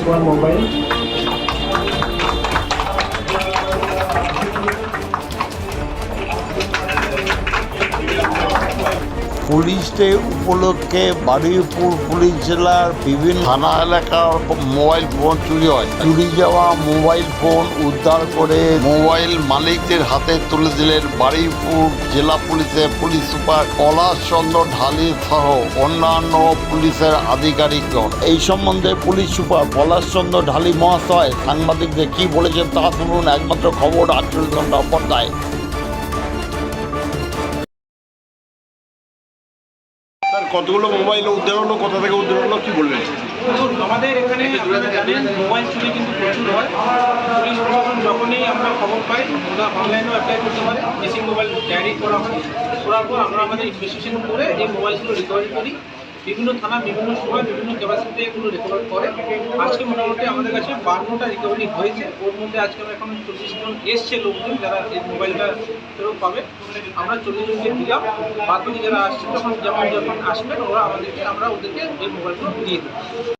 তোমার mobile police day উপলক্ষে Baruipur police জেলার বিভিন্ন থানা এলাকার মোবাইল ফোন চুরি হয়। চুরি যাওয়া মোবাইল ফোন উদ্ধার করে মোবাইল মালিকদের হাতে তুলে দিলেন বারুইপুর জেলা পুলিশের পুলিশ সুপার পলাশ চন্দ্র ঢালি সহ অন্যান্য পুলিশের আধিকারিকগণ। এই সম্বন্ধে পুলিশ সুপার পলাশ চন্দ্র ঢালি মহাশয় সাংবাদিকদের কি বলেছেন তা শুনুন। একমাত্র খবর আটচল্লিশ ঘণ্টা পর্দায় স্যার কতগুলো মোবাইল উদ্ধার হলো কোথা থেকে উদ্ধার হলো কি বলবেন? আমাদের এখানে আপনারা জানেন, মোবাইল চুরি কিন্তু প্রচুর হয়। যখনই আমরা খবর পাই, ওরা অনলাইনেও অ্যাপ্লাই করতে পারে মিসিং মোবাইল ডায়েরি করা হয়। করার পর আমরা আমাদের ইনভেস্টিগেশন করে এই মোবাইলগুলো রিকভারি করি। বিভিন্ন থানা, বিভিন্ন সময়, বিভিন্ন ক্যাপাসিটি এগুলো রেকর্ড করে। আজকে মোটামুটি আমাদের কাছে বান্নটা রিকভারি হয়েছে। ওর মধ্যে আজকে আমরা এখন চল্লিশ জন এসছে লোকজন যারা এই মোবাইলটা ফেরত পাবে। আমরা চল্লিশ জনকে দিলাম। বাকি যারা আসছে তখন যেমন যখন আসবেন ওরা আমাদেরকে, আমরা ওদেরকে এই মোবাইলগুলো দিয়ে দেবো।